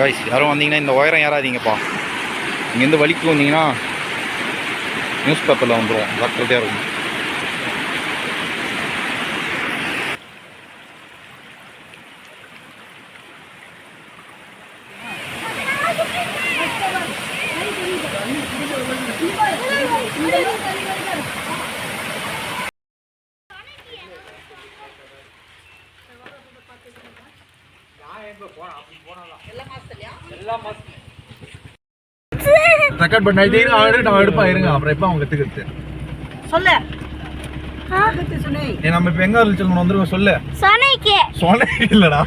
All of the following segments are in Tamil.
காய்ஸ் யாரும் வந்தீங்கன்னா இந்த உயரம் ஏறாதீங்கப்பா. இங்கேருந்து வலிக்கு வந்தீங்கன்னா நியூஸ் பேப்பரில் வந்துடும் ஜாக்கிரதையாக இருக்கும் ரெக்கார்ட் பண்ண இது ஆல்ரெடி நான் எடுப்பா இருங்க. அப்புறம் எப்போ அவங்க கற்றுக்கிறது சொல்லு. ஏ நம்ம இப்போ எங்க சொல்லணும் வந்துருவோம் சொல்லு. சொனைக்கு சொன்ன இல்லடா.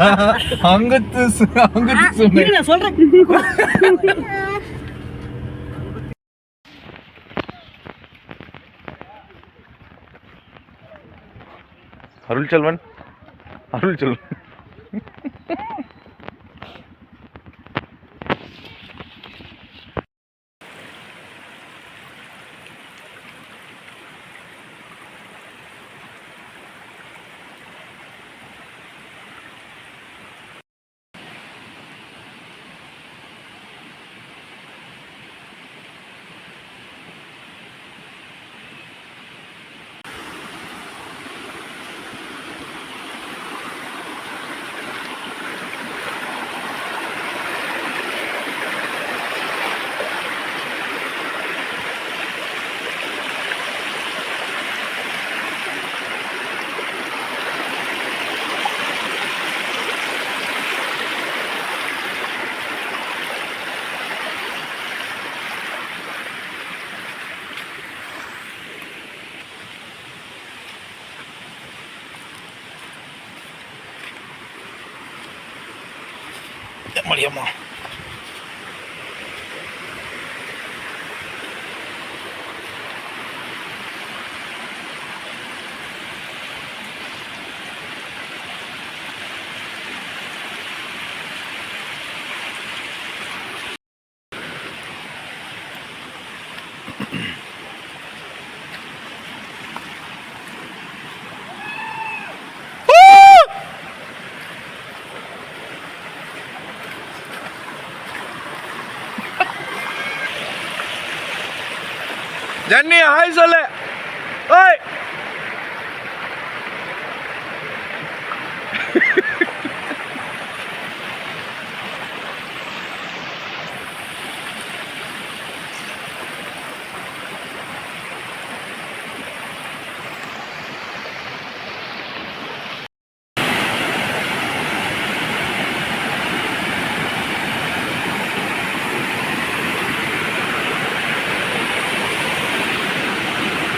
அங்கத்து அங்கத்து சொல்றேன் அருள் செல்வன் அருள் செல்வன் Mariamo. ஜன்னி ஆய் சொல்லு.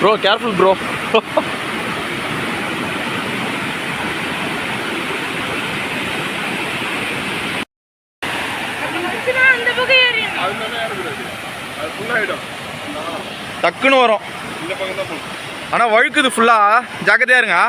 ப்ரோ கேர்ஃபுல் ப்ரோ டக்குன்னு வரும். ஆனால் வழுக்குது ஃபுல்லாக ஜாக்கிரதையா இருங்க.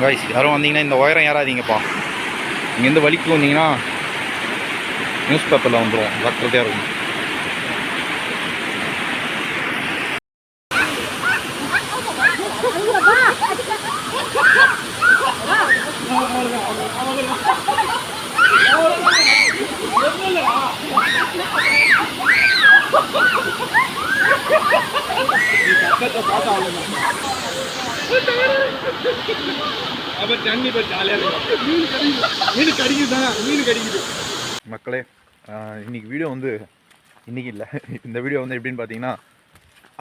காய்ஸ் யாரும் வந்தீங்கன்னா இந்த உயரம் ஏறாதீங்கப்பா. இங்கேருந்து வலிக்கு வந்தீங்கன்னா நியூஸ் பேப்பரில் வந்துடும் ஜாக்கிரதையாக இருக்கும். அப்ப தண்ணி இப்ப ஜாலியா இருக்கும் மீன் கடிக்குது. மீன் கடிக்குது மீன் கடிக்குது. மக்களே இன்னைக்கு வீடியோ வந்து இன்னைக்கு இல்லை. இந்த வீடியோ வந்து எப்படின்னு பார்த்தீங்கன்னா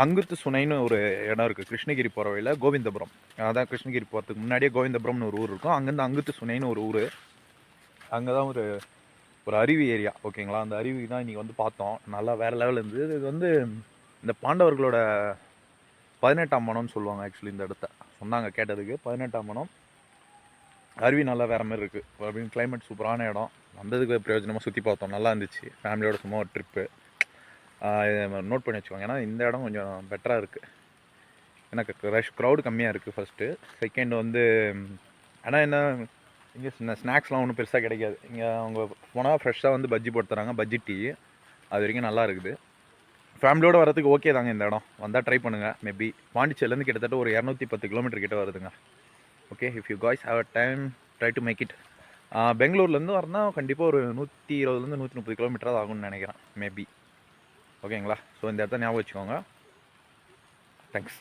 அங்குத்து சுனைன்னு ஒரு இடம் இருக்குது கிருஷ்ணகிரி போகிற வழியில் கோவிந்தபுரம். அதான் கிருஷ்ணகிரி போகிறதுக்கு முன்னாடியே கோவிந்தபுரம்னு ஒரு ஊர் இருக்கும். அங்கேருந்து அங்குத்து சுனைன்னு ஒரு ஊர். அங்கே தான் ஒரு ஒரு அருவி ஏரியா ஓகேங்களா அந்த அருவி தான் இன்றைக்கி வந்து பார்த்தோம். நல்லா வேறு லெவலில் இருந்தது. இது வந்து இந்த பாண்டவர்களோட பதினெட்டாம் மனம்னு சொல்லுவாங்க ஆக்சுவலி இந்த இடத்த. சொன்னாங்க கேட்டதுக்கு பதினெட்டாம் மனம். அருவி நல்லா வேறு மாதிரி இருக்குது அப்படின்னு கிளைமேட் சூப்பரான இடம். வந்ததுக்கு பிரயோஜனமாக சுற்றி பார்த்தோம். நல்லா இருந்துச்சு. ஃபேமிலியோட சும்மா ஒரு ட்ரிப்பு நோட் பண்ணி வச்சுக்கோங்க. ஏன்னா இந்த இடம் கொஞ்சம் பெட்டராக இருக்குது எனக்கு ரஷ் க்ரௌடு கம்மியாக இருக்குது ஃபஸ்ட்டு செகண்ட் வந்து ஆனால் என்ன இங்கே ஸ்நாக்ஸ்லாம் ஒன்றும் பெருசாக கிடைக்காது. இங்கே அவங்க போனால் ஃப்ரெஷ்ஷாக வந்து பஜ்ஜி போட்டு தராங்க. பஜ்ஜி டீ அது வரைக்கும் நல்லா இருக்குது. ஃபேமிலியோடு வரதுக்கு ஓகே தாங்க இந்த இடம். வந்தால் ட்ரை பண்ணுங்கள் மேபி பாண்டிச்சேரிலேருந்து கிட்டத்தட்ட ஒரு இரநூத்தி பத்து கிலோமீட்டர் கிட்ட வருதுங்க. Okay if you guys a time try to make it பெங்களூர்லேருந்து வரனா கண்டிப்பாக ஒரு நூற்றி இருபதுலேருந்து நூற்றி முப்பது கிலோமீட்டராக ஆகும்னு நினைக்கிறேன். மேபி ஓகேங்களா ஸோ இந்த இடத்த ஞாபகம் வச்சுக்கோங்க. தேங்க்ஸ்